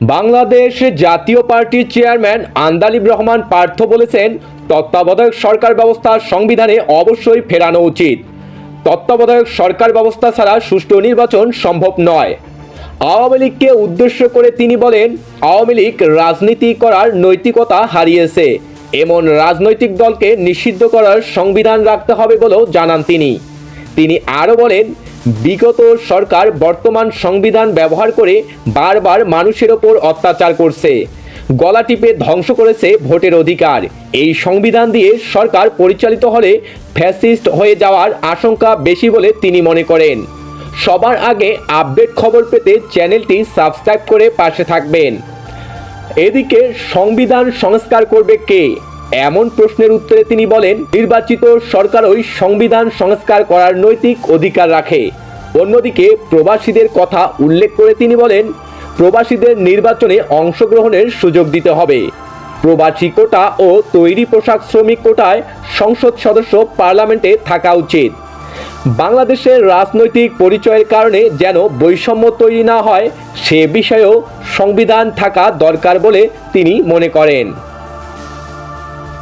বাংলাদেশ জাতীয় পার্টির চেয়ারম্যান আন্দালিব রহমান পার্থ বলেছেন, তত্ত্বাবধায়ক সরকার ব্যবস্থা সংবিধানে অবশ্যই ফেরানো উচিত। তত্ত্বাবধায়ক সরকার ব্যবস্থা ছাড়া সুষ্ঠু নির্বাচন সম্ভব নয়। আওয়ামী লীগকে উদ্দেশ্য করে তিনি বলেন, আওয়ামী লীগ রাজনীতি করার নৈতিকতা হারিয়েছে। এমন রাজনৈতিক দলকে নিষিদ্ধ করার সংবিধান রাখতে হবে বলেও জানান তিনি। তিনি আরও বলেন বিগত সরকার বর্তমান সংবিধান ব্যবহার করে বারবার মানুষের ওপর অত্যাচার করছে। গলা টিপে ধ্বংস করেছে ভোটের অধিকার। এই সংবিধান দিয়ে সরকার পরিচালিত হলে ফ্যাসিস্ট হয়ে যাওয়ার আশঙ্কা বেশি বলে তিনি মনে করেন। সবার আগে আপডেট খবর পেতে চ্যানেলটি সাবস্ক্রাইব করে পাশে থাকবেন। এদিকে সংবিধান সংস্কার করবে কে? এমন প্রশ্নের উত্তরে তিনি বলেন, নির্বাচিত সরকারই সংবিধান সংস্কার করার নৈতিক অধিকার রাখে। অন্যদিকে প্রবাসীদের কথা উল্লেখ করে তিনি বলেন, প্রবাসীদের নির্বাচনে অংশগ্রহণের সুযোগ দিতে হবে। প্রবাসী কোটা ও তৈরি পোশাক শ্রমিক কোটায় সংসদ সদস্য পার্লামেন্টে থাকা উচিত। বাংলাদেশের রাজনৈতিক পরিচয়ের কারণে যেন বৈষম্য তৈরি না হয়, সে বিষয়েও সংবিধান থাকা দরকার বলে তিনি মনে করেন।